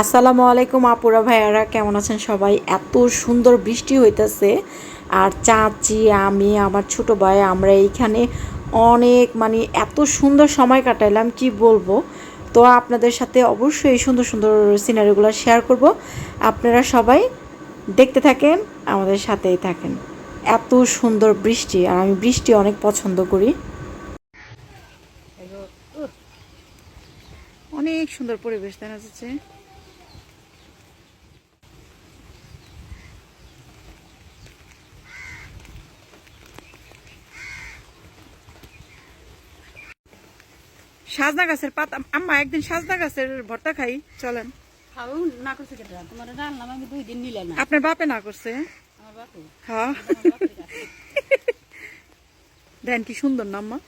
আসসালামু আলাইকুম আপুরা ভাইয়ারা, কেমন আছেন সবাই? এত সুন্দর বৃষ্টি হইতেছে। আর চাচি, আমি, আমার ছোট ভাই, আমরা এইখানে অনেক মানে এত সুন্দর সময় কাটাইলাম, কি বলব? তো আপনাদের সাথে অবশ্যই সুন্দর সুন্দর সিনারিগুলো শেয়ার করব। আপনারা সবাই দেখতে থাকেন, আমাদের সাথেই থাকেন। এত সুন্দর বৃষ্টি, আর আমি বৃষ্টি অনেক পছন্দ করি। অনেক সুন্দর পরিবেশ দেখা যাচ্ছে। সাজনা গাছের পাতা। আম্মা একদিন সাজনা গাছের ভর্তা খাই। চলেন। আপনার বাপে না করছে? হ্যাঁ দেন কি সুন্দর না আম্মা?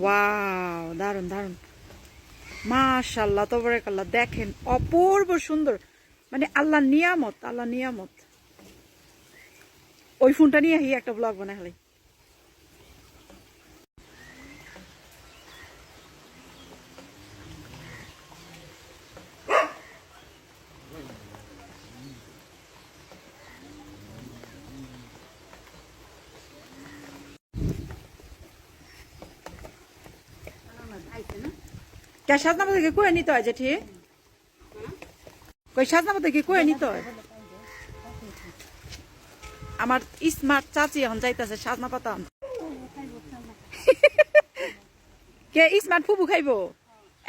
ওয়াও দারুণ দারুণ মাশাল্লাহ তবরেকাল্লাহ দেখেন অপূর্ব সুন্দর। মানে আল্লাহ নিয়ামত আল্লাহ নিয়ামত। ওই ফোনটা নিয়ে একটা ব্লগ বানাই কে সাজনা থেকে কয়ে নিতে হয় জেঠি? কই সাজনা থেকে কয়ে নিতে হয়? আমার স্মার্ট চাচি এখন যাইতেছে সাজনা পাতা কে স্মার্ট ফুবু খাইবো?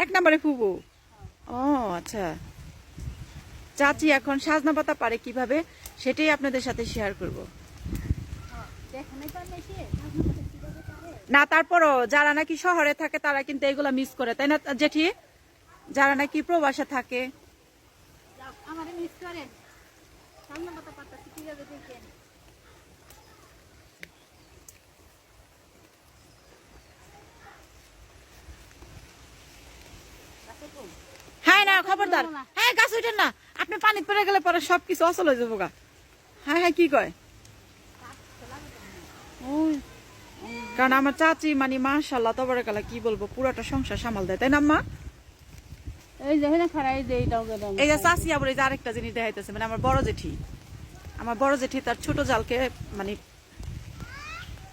এক নম্বরে ফুবু। ও আচ্ছা। চাচি এখন সাজনা পাতা পারে কীভাবে, সেটাই আপনাদের সাথে শেয়ার করব। না তারপরও যারা নাকি শহরে থাকে তারা কিন্তু এগুলা মিস করে তাই না জেঠি? যারা নাকি প্রবাসে থাকে। হ্যাঁ না খবরদার। হ্যাঁ গাছ না। আপনি পানি পড়ে গেলে পরে সবকিছু অচল হয়ে যাব গা। হ্যাঁ হ্যাঁ কি কয়? ওই, কারণ আমার চাচি মানে মাশাল্লাহ তবরে কালা কি বলব পুরাটা সংসার সামাল দেয় তাই না আম্মা? এই যে এই চাচি আবার এই যে আরেকটা জিনিস দেখাইতেছে মানে আমার বড় জেঠি। আমার বড় জেঠি তার ছোট জালকে মানে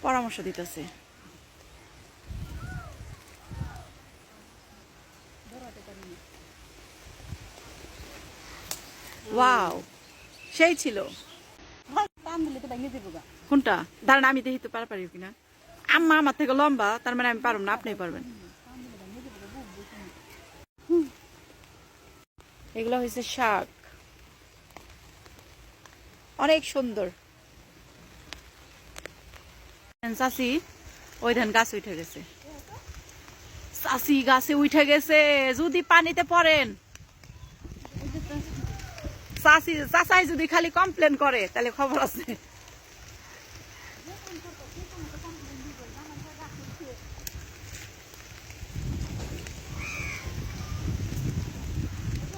পরামর্শ দিতেছে। ওয়াও সেই ছিল। কোনটা? দাঁড়ান আমি দেখি তো পারি কিনা। আম্মা আমার থেকে লম্বা, তার মানে আমি পারব না আপনি পারবেন। এগুলো হয়েছে শাক। অনেক সুন্দর। চাষি ওই ধান গাছ উঠে গেছে। চাষি গাছে উঠে গেছে, যদি পানিতে পড়েন। চাষি চাচাই যদি খালি কমপ্লেন করে, তাহলে খবর আছে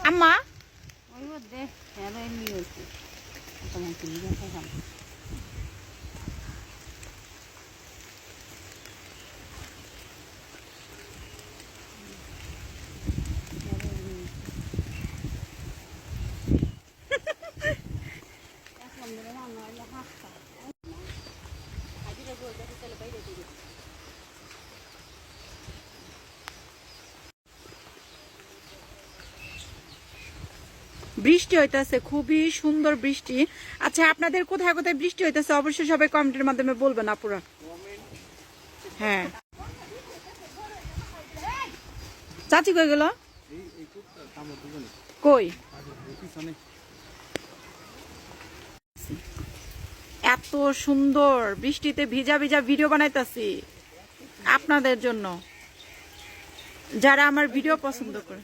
আম্মা ওই ও দে হ্যাঁ এমনি হয়েছে তোমার তুমি দেখা খাম বৃষ্টি হইতেছে, খুবই সুন্দর বৃষ্টি। আচ্ছা আপনাদের কোথায় কোথায় বৃষ্টি হইতেছে অবশ্যই সবাই কমেন্টের মাধ্যমে বলবেন, আপুরা। হ্যাঁ। চাচি কই গেল? কই? এত সুন্দর বৃষ্টিতে ভিজা ভিজা ভিডিও বানাইতাছি আপনাদের জন্য। যারা আমার ভিডিও পছন্দ করে।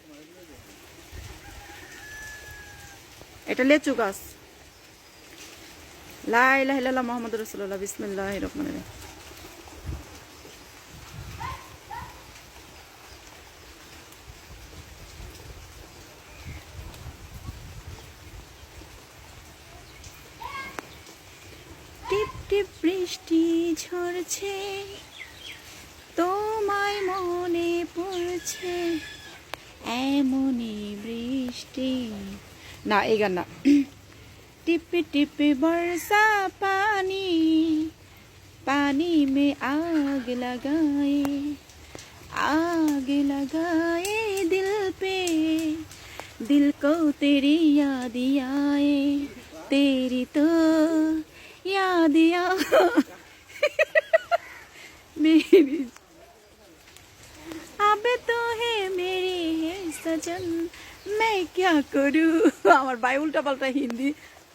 এটা লেচু গাছ। লাইলাহ মোহাম্মদ রসুল্লাহ বিসমিল্লাহ রহমান টিপ টিপ বৃষ্টি ঝরছে, তোমায় মনে পড়ছে, এমনই বৃষ্টি। না এই গান না টিপে টিপে বর্ষা পানি पानी में आग लगाए आग लगाए दिल पे दिल को तेरी याद आए तेरी तो याद आ मेरी अब तो है मेरी है सजन মে ক্যা করু? আমার ভাই উল্টা পাল্টা হিন্দি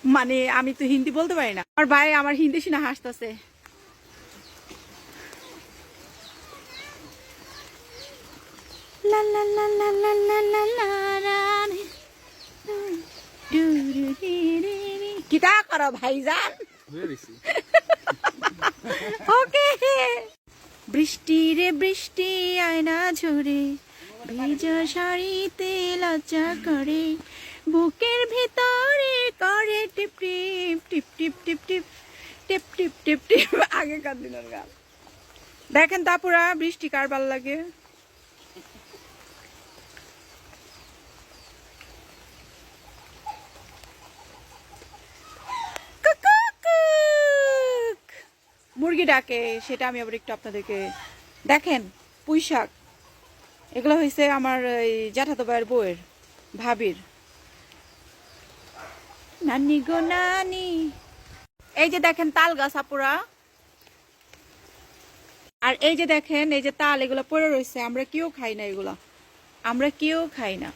মানে আমি তো হিন্দি বলতে পারি না। আমার ভাই আমার হিন্দি শুনে হাসতেছে। la la la la la la la la কিতা কর বৃষ্টি রে বৃষ্টি আয়না ঝরে। ভেজা শাড়িতে লজ্জা করে, বুকের ভিতরে করে টিপ টিপ টিপ টিপ টিপ টিপ টিপ টিপ টিপ টিপ আগেকার দিনের গান দেখেন তাপুরা, বৃষ্টি কার ভালো লাগে? মুরগি ডাকে, সেটা আমি আবার একটু আপনাদেরকে দেখেন পুঁই শাক এগুলো হয়েছে আমার এই জ্যাঠাতো ভাইয়ের বউয়ের, ভাবির। নানি গো নানি। এই যে দেখেন তাল গাছ আপুরা। আর এই যে দেখেন, এই যে তাল, এগুলো পড়ে রয়েছে আমরা কেউ খাই না এগুলো। আমরা কেউ খাই না।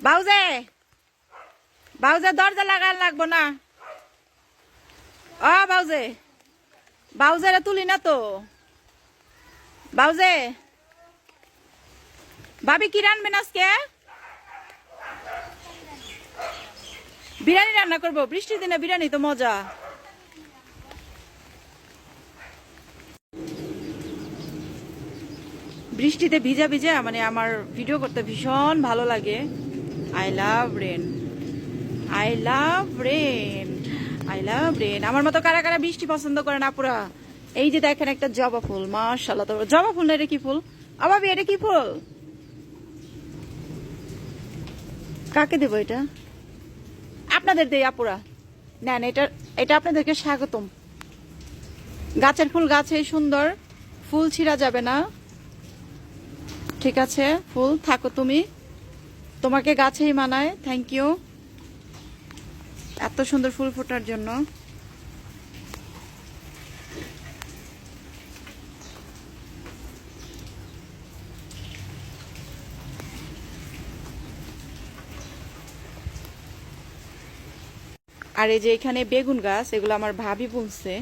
বাউজে! বাউজে, দরজা লাগান লাগবো না। ও বাউজে। বাউজেরা তুলি না তো। বাউজে। ভাবি কি রানবেন আজকে? বিরিয়ানি রান্না করব, বৃষ্টির দিনে বিরিয়ানি তো মজা। বৃষ্টিতে ভিজা ভিজা মানে আমার ভিডিও করতে ভীষণ ভালো লাগে। I love rain I love rain I love rain আমার মতো কারা কারা বৃষ্টি পছন্দ করে না পুরা এই যে দেখেন একটা জবা ফুল মাশাল্লাহ জবা ফুল না, এটা কি ফুল? আবাবি, এটা কি ফুল? কাকে দেবো এটা? আপনাদের দেই, আপুরা। নেন, এটা এটা আপনাদেরকে স্বাগতম। গাছের ফুল গাছেই সুন্দর। ফুল ছিঁড়া যাবে না। ঠিক আছে, ফুল, থাকো তুমি। তোমাকে গাছেই মানায় থ্যাংক ইউ এত সুন্দর ফুল ফোটার জন্য। আর এই যে এখানে বেগুন গাছ, এগুলো আমার ভাবি বুনছে।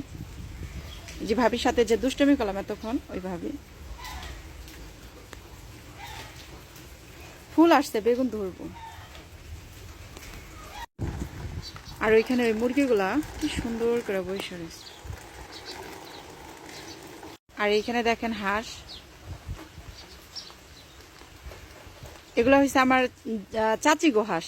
যে ভাবির সাথে যে দুষ্টমি করলাম এতক্ষণ, ওই ভাবি। ফুল আসছে, বেগুন ধরবো। আর ওইখানে ওই মুরগিগুলা কি সুন্দর করে বসে রয়েছে। আর এইখানে দেখেন হাঁস। এগুলো হয়েছে আমার চাচি গো হাঁস।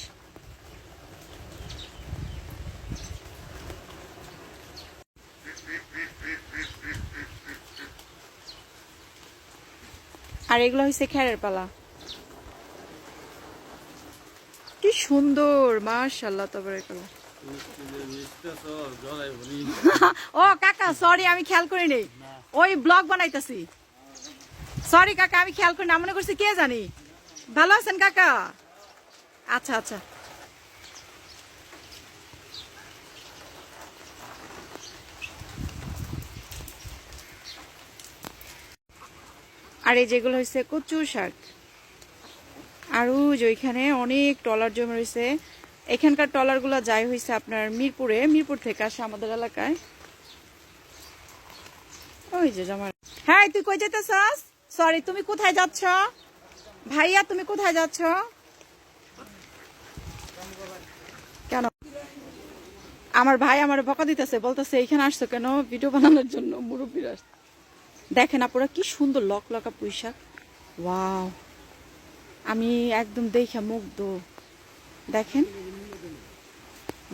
আর এগুলো হয়েছে খ্যারের পালা। কি সুন্দর মাশাল্লাহ তারপরে ও, কাকা সরি আমি খেয়াল করি নেই। ওই ব্লগ বানাইতেছি। সরি কাকা, আমি খেয়াল করি না মনে করছি কে জানি। ভালো আছেন, কাকা? আচ্ছা আচ্ছা। আর এই যেগুলো হচ্ছে কচু শাক। আর যে ওইখানে অনেক টলার জমে রয়েছে এখানকার টলারগুলো যাই হয়েছে আপনার মিরপুরে, মিরপুর থেকে আসে আমাদের এলাকায়। ওই যে জমা হ্যাঁ তুই কই যেতেছস? সরি তুমি কোথায় যাচ্ছ? ভাইয়া, তুমি কোথায় যাচ্ছ? কেন? আমার ভাই আমার বকা দিতেছে, বলতেছে এইখানে আসছো কেন? ভিডিও বানানোর জন্য মুরব্বীর আসছে। দেখেন আপনারা কি সুন্দর লক লকা পুঁইশাক। ওয়াও। আমি একদম দেখে মুগ্ধ। দেখেন।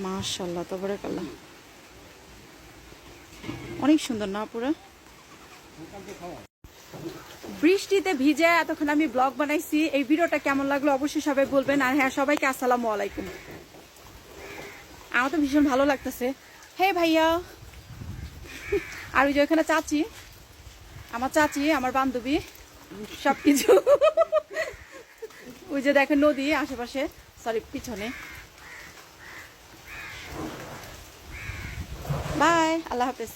মাশাল্লাহ তারপরে কাল্লা অনেক সুন্দর না পুরা বৃষ্টিতে ভিজে এতক্ষণ আমি ব্লগ বানাইছি। এই ভিডিওটা কেমন লাগল অবশ্যই সবাই বলবেন। আর হ্যাঁ সবাইকে আসসালামু আলাইকুম। আমার তো ভীষণ ভালো লাগতেছে। হে ভাইয়া। আর ওই যে ওখানে চাচি। আমার চাচি, আমার বান্ধবী সব কিছু ওই যে দেখেন নদী আশেপাশে সরি পিছনে। বাই আল্লাহ হাফেজ।